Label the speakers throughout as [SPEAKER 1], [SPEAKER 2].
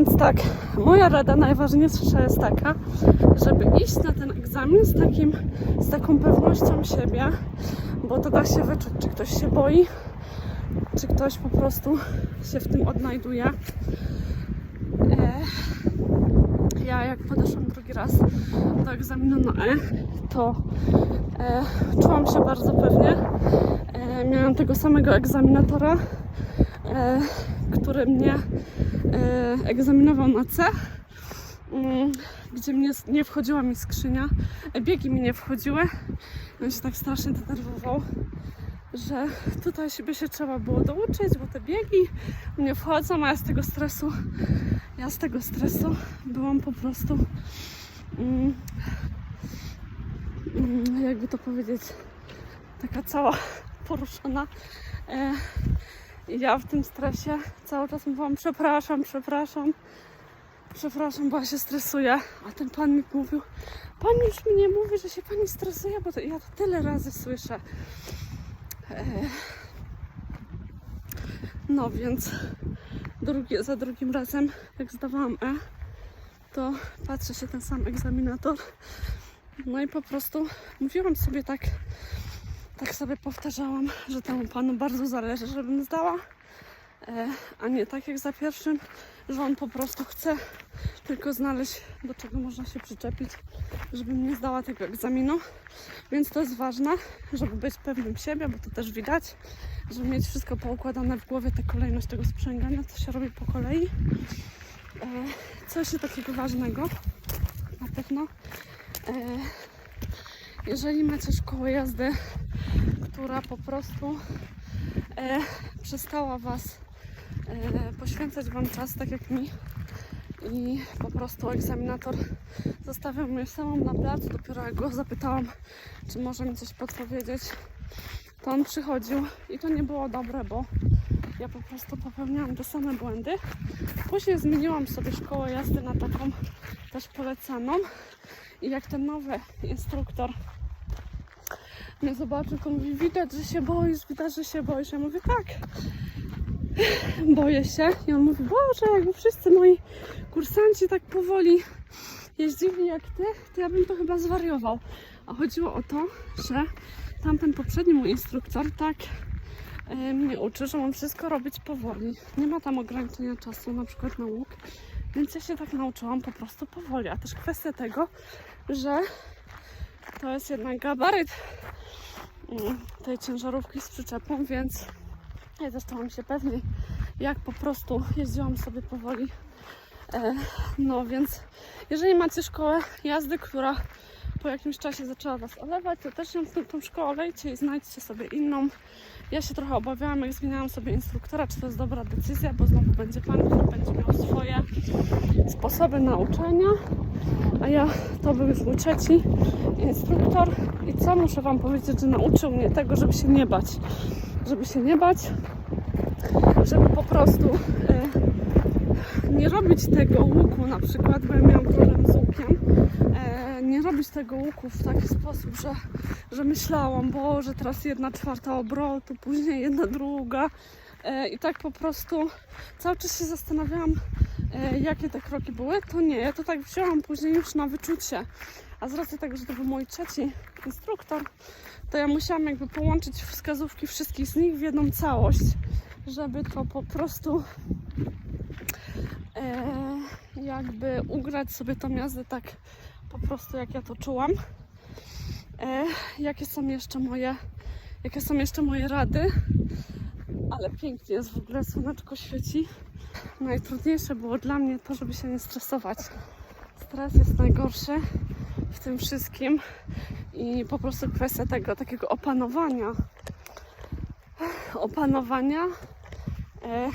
[SPEAKER 1] Więc tak, moja rada najważniejsza jest taka, żeby iść na ten egzamin z, takim, z taką pewnością siebie, bo to da się wyczuć, czy ktoś się boi, czy ktoś po prostu się w tym odnajduje. E, ja jak podeszłam drugi raz do egzaminu na E, to e, czułam się bardzo pewnie. E, miałam tego samego egzaminatora, e, który mnie egzaminował na C, mm, gdzie mnie nie wchodziła mi skrzynia, e, biegi mi nie wchodziły. On się tak strasznie denerwował, że tutaj się by się trzeba było douczyć, bo te biegi nie wchodzą, a ja z tego stresu, ja z tego stresu byłam po prostu, mm, mm, jakby to powiedzieć, taka cała poruszona. I ja w tym stresie cały czas mówiłam przepraszam, przepraszam, przepraszam, bo ja się stresuję. A ten pan mi mówił, pan już mi nie mówi, że się pani stresuje, bo to, ja to tyle razy słyszę. E, no więc drugi, za drugim razem, jak zdawałam E, to patrzy się ten sam egzaminator. No i po prostu mówiłam sobie tak, tak sobie powtarzałam, że temu panu bardzo zależy, żebym zdała, e, a nie tak jak za pierwszym, że on po prostu chce tylko znaleźć, do czego można się przyczepić, żebym nie zdała tego egzaminu. Więc to jest ważne, żeby być pewnym siebie, bo to też widać, żeby mieć wszystko poukładane w głowie, tę kolejność tego sprzęgania, to się robi po kolei. E, coś takiego ważnego, na pewno. Jeżeli macie szkołę jazdy, która po prostu e, przestała Was e, poświęcać Wam czas, tak jak mi, i po prostu egzaminator zostawiał mnie samą na placu. Dopiero jak go zapytałam, czy może mi coś podpowiedzieć, to on przychodził i to nie było dobre, bo ja po prostu popełniałam te same błędy. Później zmieniłam sobie szkołę jazdy na taką też polecaną i jak ten nowy instruktor mnie zobaczył, to mówi, widać, że się boisz, widać, że się boisz. Ja mówię, tak, boję się. I on mówi, Boże, jakby wszyscy moi kursanci tak powoli jeździli jak ty, to ja bym to chyba zwariował. A chodziło o to, że tamten poprzedni mój instruktor tak e, mnie uczy, że mam wszystko robić powoli. Nie ma tam ograniczenia czasu, na przykład na łuk. Więc ja się tak nauczyłam po prostu powoli. A też kwestia tego, że to jest jednak gabaryt tej ciężarówki z przyczepą, więc ja też czułam się pewniej, jak po prostu jeździłam sobie powoli. E, no więc, jeżeli macie szkołę jazdy, która po jakimś czasie zaczęła Was olewać, to też ją tą, tą szkołę olejcie i znajdźcie sobie inną. Ja się trochę obawiałam, jak zmieniałam sobie instruktora, czy to jest dobra decyzja, bo znowu będzie Pan, który będzie miał swoje sposoby nauczania. A ja, to był już mój trzeci instruktor i co muszę Wam powiedzieć, że nauczył mnie tego, żeby się nie bać. Żeby się nie bać, żeby po prostu e, nie robić tego łuku na przykład, bo ja miałam problem z łukiem, robić tego łuku w taki sposób, że, że myślałam, Boże, teraz jedna czwarta obrotu, później jedna druga. E, i tak po prostu cały czas się zastanawiałam, e, jakie te kroki były, to nie, ja to tak wzięłam później już na wyczucie, a z racji tego, że to był mój trzeci instruktor, to ja musiałam jakby połączyć wskazówki wszystkich z nich w jedną całość, żeby to po prostu e, jakby ugrać sobie tą jazdę tak po prostu jak ja to czułam. E, jakie są jeszcze moje, jakie są jeszcze moje rady? Ale pięknie jest w ogóle, słoneczko świeci. Najtrudniejsze było dla mnie to, żeby się nie stresować. Stres jest najgorszy w tym wszystkim i po prostu kwestia tego takiego opanowania. Opanowania. E,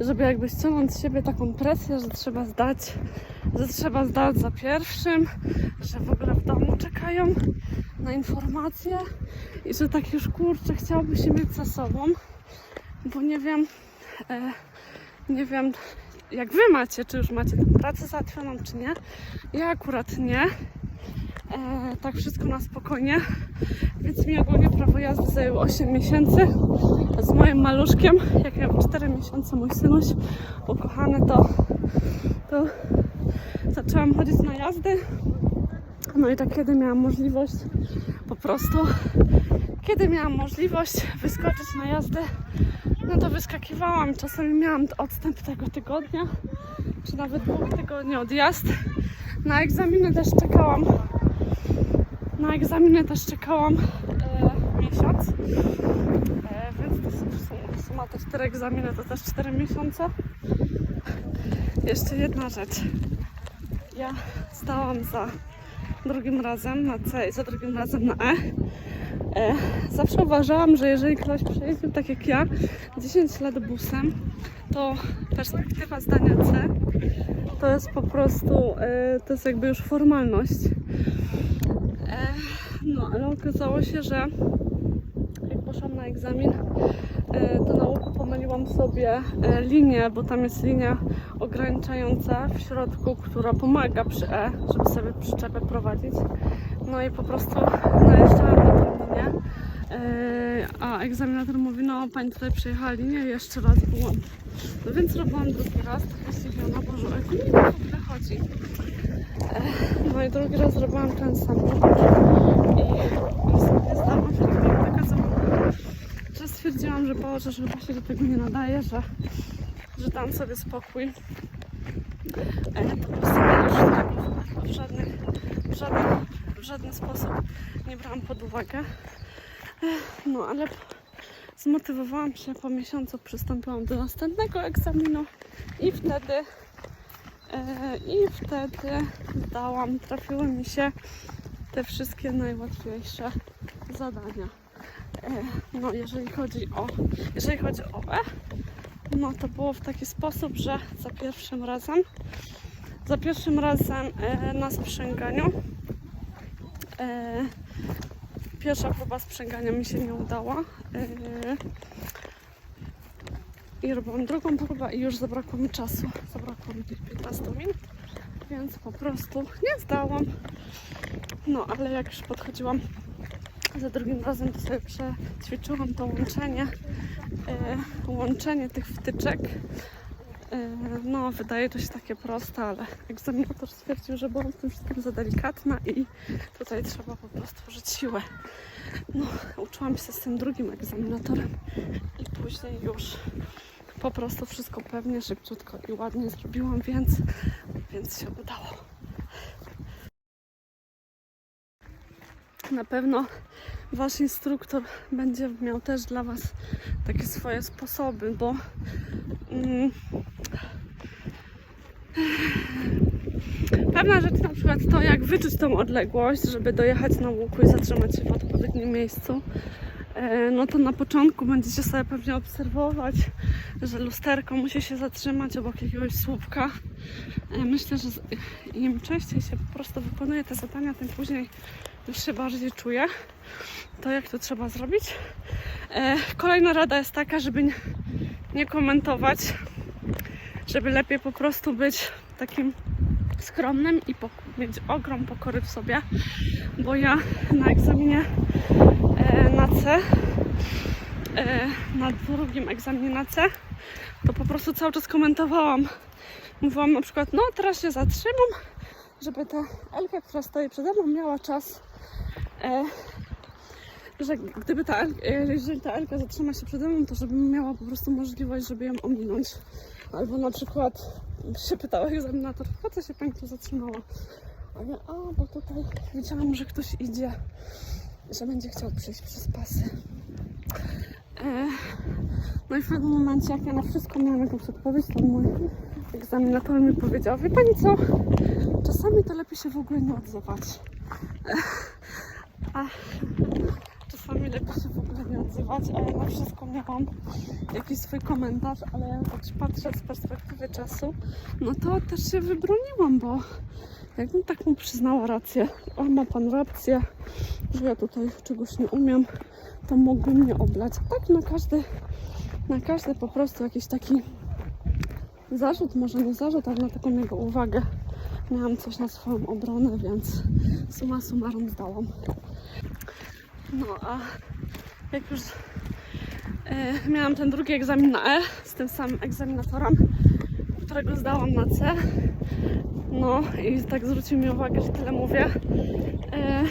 [SPEAKER 1] żeby jakby ściągnąć z siebie taką presję, że trzeba zdać, że trzeba zdać za pierwszym, że w ogóle w domu czekają na informacje i że tak już kurczę chciałoby się mieć za sobą, bo nie wiem, e, nie wiem jak wy macie, czy już macie tę pracę załatwioną, czy nie. Ja akurat nie. E, tak wszystko na spokojnie. Więc mi ogólnie prawo jazdy zajęło 8 miesięcy. Z moim maluszkiem, jak miał 4 miesiące mój synuś ukochany, to, to zaczęłam chodzić na jazdy. No i tak kiedy miałam możliwość, po prostu, kiedy miałam możliwość wyskoczyć na jazdę, no to wyskakiwałam. Czasami miałam odstęp tego tygodnia, czy nawet dwóch tygodni odjazd. Na egzaminy też czekałam. Na egzaminy też czekałam e, miesiąc. E, więc to są- są- suma te cztery egzaminy to też 4 miesiące. Jeszcze jedna rzecz. Ja zdałam za drugim razem na C i za drugim razem na E. e zawsze uważałam, że jeżeli ktoś przejeździł tak jak ja 10 lat busem, to perspektywa zdania C to jest po prostu, e, to jest jakby już formalność. E, no, ale okazało się, że poszłam na egzamin, e, to na łuku pomyliłam sobie e, linię, bo tam jest linia ograniczająca w środku, która pomaga przy E, żeby sobie przyczepę prowadzić. No i po prostu najeżdżałam na tę linię. E, a egzaminator mówi, no pani tutaj przejechała linię, jeszcze raz błąd. No więc robiłam drugi raz, taka zdziwiona, Boże, o jaką linię w chodzi. E, no i drugi raz robiłam ten sam. I, i sobie zdałam, że to była taka zabawa, że stwierdziłam, że Boże, że chyba się do tego nie nadaje, że, że dam sobie spokój. E, to po prostu już w, żadnych, w, żadnych, w żaden sposób nie brałam pod uwagę. E, no ale zmotywowałam się po miesiącu, przystąpiłam do następnego egzaminu i wtedy e, i wtedy zdałam, trafiły mi się te wszystkie najłatwiejsze zadania. E, no jeżeli chodzi o jeżeli chodzi o E, no to było w taki sposób, że za pierwszym razem za pierwszym razem e, na sprzęganiu e, pierwsza próba sprzęgania mi się nie udała i robiłam drugą próbę i już zabrakło mi czasu. Zabrakło mi tych 15 minut więc po prostu nie zdałam. No ale jak już podchodziłam za drugim razem to sobie przećwiczyłam to łączenie e, łączenie tych wtyczek E, No, wydaje to się takie proste, ale egzaminator stwierdził, że byłam w tym wszystkim za delikatna i tutaj trzeba po prostu użyć siłę. No, uczyłam się z tym drugim egzaminatorem i później już po prostu wszystko pewnie, szybciutko i ładnie zrobiłam, więc, więc się udało. Na pewno Wasz instruktor będzie miał też dla Was takie swoje sposoby, bo mm, Pewna rzecz na przykład to, jak wyczuć tą odległość, żeby dojechać na łuku i zatrzymać się w odpowiednim miejscu. E, No to na początku będziecie sobie pewnie obserwować, że lusterko musi się zatrzymać obok jakiegoś słupka. E, Myślę, że im częściej się po prostu wykonuje te zadania, tym później już się bardziej czuje to, jak to trzeba zrobić. E, Kolejna rada jest taka, żeby nie, komentować, żeby lepiej po prostu być takim skromnym i pok- mieć ogrom pokory w sobie, bo ja na egzaminie e, na C, e, na drugim egzaminie na C, to po prostu cały czas komentowałam. Mówiłam na przykład, no teraz się zatrzymam, żeby ta Elka, która stoi przede mną, miała czas, e, że gdyby ta, El- jeżeli ta Elka zatrzyma się przede mną, to żebym miała po prostu możliwość, żeby ją ominąć. Albo na przykład się pytała egzaminator, po co się pani tu zatrzymała? A bo tutaj widziałam, że ktoś idzie, że będzie chciał przejść przez pasy. E, no i w pewnym momencie, jak ja na wszystko miałam jakąś odpowiedź, to mój egzaminator mi powiedział, wie pani co, czasami to lepiej się w ogóle nie odzywać. E, a czasami lepiej się w ogóle nie odzywać, a ja na wszystko miałam jakiś swój komentarz, ale jak patrzę z perspektywy czasu, no to też się wybroniłam, bo jakbym tak mu przyznała rację, a ma pan rację, że ja tutaj czegoś nie umiem, to mógłby mnie oblać. Tak na każdy, na każdy po prostu jakiś taki zarzut, może nie zarzut, ale na taką jego uwagę miałam coś na swoją obronę, więc suma summarum zdałam. No a jak już e, miałam ten drugi egzamin na E z tym samym egzaminatorem, którego zdałam na C, no i tak zwrócił mi uwagę, że tyle mówię. E,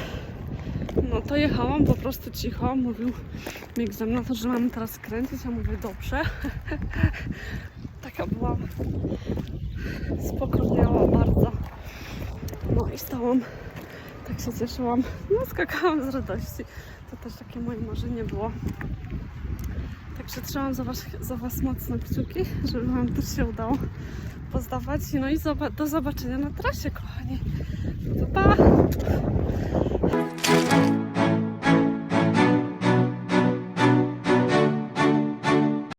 [SPEAKER 1] no to jechałam po prostu cicho, mówił mi egzaminator, że mamy teraz skręcić, ja mówię dobrze. Taka była spokorniała bardzo. No i stałam, tak się cieszyłam, no skakałam z radości. To też takie moje marzenie było. Także trzymam za was, za was kciuki, żeby wam też się udało pozdawać. No i do zobaczenia na trasie, kochani. Pa! pa.